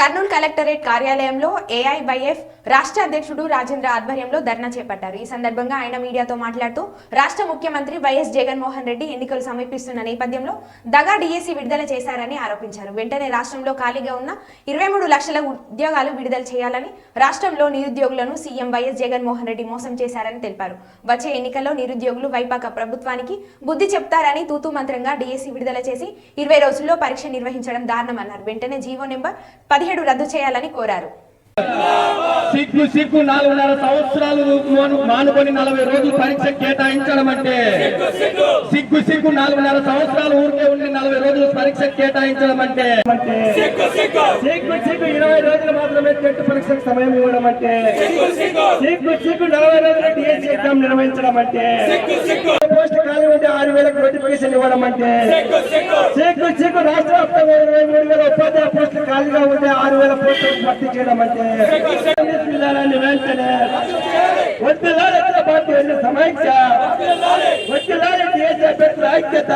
Kurnool collectorate కార్యాలయంలో AIYF రాష్ట్ర అధ్యక్షుడు రాజేంద్ర ఆధ్వర్యంలో ధర్నా చేపట్టారు. ఈ సందర్భంగా ఆయన మీడియాతో మాట్లాడుతూ రాష్ట్ర ముఖ్యమంత్రి వైఎస్ జగన్మోహన్ రెడ్డి ఎన్నికలు సమీపిస్తున్న నేపథ్యంలో దగా డిఎస్సి విడుదల చేశారని ఆరోపించారు. వెంటనే రాష్ట్రంలో ఖాళీగా ఉన్న ఇరవై మూడు లక్షల ఉద్యోగాలు విడుదల చేయాలని రాష్ట్రంలో నిరుద్యోగులను సీఎం వైఎస్ జగన్మోహన్ రెడ్డి మోసం చేశారని తెలిపారు. వచ్చే ఎన్నికల్లో నిరుద్యోగులు వైపాక ప్రభుత్వానికి బుద్ధి చెప్తారని తూతు మంత్రంగా డిఎస్సి విడుదల చేసి ఇరవై రోజుల్లో పరీక్ష నిర్వహించడం దారుణమన్నారు. వెంటనే జీవో నెంబర్ పదిహేడు రద్దు చేయాలని కోరారు. సిగ్గు సిగ్గు నాలుగున్నర సంవత్సరాలు మాను- మానుకొని నలభై రోజులు పరీక్ష కేటాయించడం అంటే సిగ్గు. సిగ్గు నాలుగున్నర సంవత్సరాలు ఊరికే ఉండి నలభై రోజులు పరీక్ష కేటాయించడం అంటే సిగ్గు సిగ్గు. ఇరవై రోజులు మాత్రమే చెట్టు పరీక్షకు సమయం ఇవ్వడం అంటే సిగ్గు. సిగ్గు నలభై రోజులు డిఎస్సీ ఎగ్జామ్ నిర్వహించడం అంటే పోస్ట్ ఖాళీ ఉంటే ఆరు వేలకు నోటిఫికేషన్ ఇవ్వడం అంటే సిగ్గు. సిగ్గు రాష్ట్ర వ్యాప్తంగా ఇరవై మూడు వేల ఉపాధ్యాయ పోస్టులు ఖాళీగా ఉంటే ఆరు వేల పోస్టులు భర్తీ చేయడం అంటే వెంటనే ఐక్యత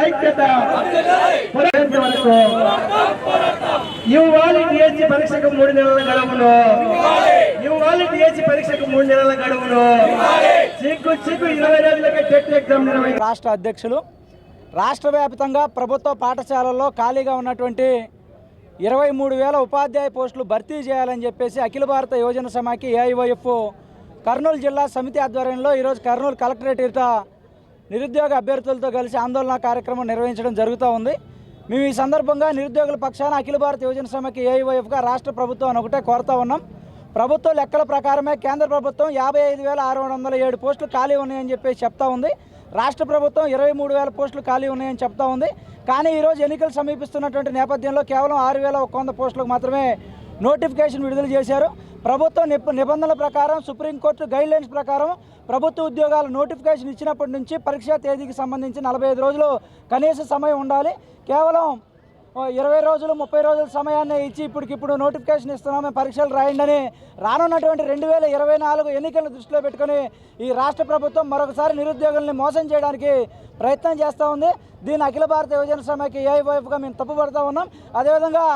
ఐక్యత వరకు డిఎస్సి పరీక్షకు మూడు నెలల గడువును ఇవ్వాలి డిఎస్సి పరీక్షకు మూడు నెలల గడువును సిగ్గు సిగ్గు ఇరవై రోజులకే టెట్ ఎగ్జామ్ నిర్వహించారు రాష్ట్ర అధ్యక్షులు రాష్ట్ర వ్యాప్తంగా ప్రభుత్వ పాఠశాలల్లో ఖాళీగా ఉన్నటువంటి ఇరవై మూడు వేల ఉపాధ్యాయ పోస్టులు భర్తీ చేయాలని చెప్పేసి అఖిల భారత యువజన సమాఖ్య ఏఐవైఎఫ్ కర్నూలు జిల్లా సమితి ఆధ్వర్యంలో ఈరోజు కర్నూలు కలెక్టరేట్ నిరుద్యోగ అభ్యర్థులతో కలిసి ఆందోళన కార్యక్రమం నిర్వహించడం జరుగుతూ ఉంది. మేము ఈ సందర్భంగా నిరుద్యోగుల పక్షాన అఖిల భారత యువజన సమాఖ్య ఏఐవైఎఫ్గా రాష్ట్ర ప్రభుత్వం ఒకటే కోరుతా ఉన్నాం. ప్రభుత్వ లెక్కల ప్రకారమే కేంద్ర ప్రభుత్వం యాభై ఐదు వేల ఆరు వందల ఏడు పోస్టులు ఖాళీ ఉన్నాయని చెప్పేసి చెప్తా ఉంది. రాష్ట్ర ప్రభుత్వం ఇరవై మూడు వేల పోస్టులు ఖాళీ ఉన్నాయని చెప్తా ఉంది. కానీ ఈరోజు ఎన్నికలు సమీపిస్తున్నటువంటి నేపథ్యంలో కేవలం ఆరు వేల ఒక వంద పోస్టులకు మాత్రమే నోటిఫికేషన్ విడుదల చేశారు. ప్రభుత్వం నిబ- నిబంధనల ప్రకారం సుప్రీంకోర్టు గైడ్ లైన్స్ ప్రకారం ప్రభుత్వ ఉద్యోగాలు నోటిఫికేషన్ ఇచ్చినప్పటి నుంచి పరీక్షా తేదీకి సంబంధించి నలభై ఐదు రోజులు కనీస సమయం ఉండాలి. కేవలం ఇరవై రోజులు ముప్పై రోజుల సమయాన్ని ఇచ్చి ఇప్పటికిప్పుడు నోటిఫికేషన్ ఇస్తున్నాము. పరీక్షలు రాయండి అని రానున్నటువంటి రెండు వేల ఇరవై నాలుగు ఎన్నికలను దృష్టిలో పెట్టుకొని ఈ రాష్ట్ర ప్రభుత్వం మరొకసారి నిరుద్యోగుల్ని మోసం చేయడానికి ప్రయత్నం చేస్తూ ఉంది. దీన్ని అఖిల భారత యువజన సమైకి ఏఐవైపుగా మేము తప్పుపడుతూ ఉన్నాం. అదేవిధంగా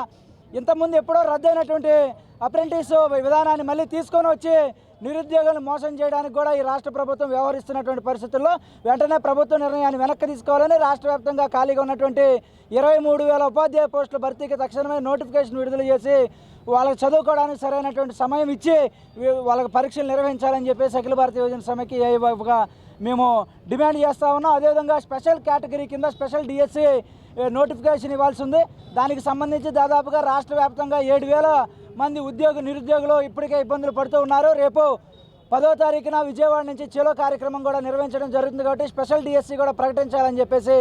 ఇంతకుముందు ఎప్పుడో రద్దయినటువంటి అప్రెంటిస్ విధానాన్ని మళ్ళీ తీసుకొని వచ్చి నిరుద్యోగులను మోసం చేయడానికి కూడా ఈ రాష్ట్ర ప్రభుత్వం వ్యవహరిస్తున్నటువంటి పరిస్థితుల్లో వెంటనే ప్రభుత్వ నిర్ణయాన్ని వెనక్కి తీసుకోవాలని రాష్ట్ర వ్యాప్తంగా ఖాళీగా ఉన్నటువంటి ఇరవై మూడు వేల ఉపాధ్యాయ పోస్టుల భర్తీకి తక్షణమే నోటిఫికేషన్ విడుదల చేసి వాళ్ళకి చదువుకోవడానికి సరైనటువంటి సమయం ఇచ్చి వాళ్ళకి పరీక్షలు నిర్వహించాలని చెప్పేసి అఖిల భారత యోజన సమైకి ఏఐవైపుగా మేము డిమాండ్ చేస్తా ఉన్నాం. అదేవిధంగా స్పెషల్ కేటగిరీ కింద స్పెషల్ డిఎస్సి నోటిఫికేషన్ ఇవ్వాల్సి ఉంది. దానికి సంబంధించి దాదాపుగా రాష్ట్ర వ్యాప్తంగా ఏడు వేల మంది ఉద్యోగ నిరుద్యోగులు ఇప్పటికే ఇబ్బందులు పడుతూ ఉన్నారు. రేపు పదో తారీఖున విజయవాడ నుంచి చెలో కార్యక్రమం కూడా నిర్వహించడం జరుగుతుంది కాబట్టి స్పెషల్ డిఎస్సి కూడా ప్రకటించాలని చెప్పేసి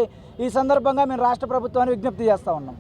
ఈ సందర్భంగా మేము రాష్ట్ర ప్రభుత్వాన్ని విజ్ఞప్తి చేస్తూ ఉన్నాం.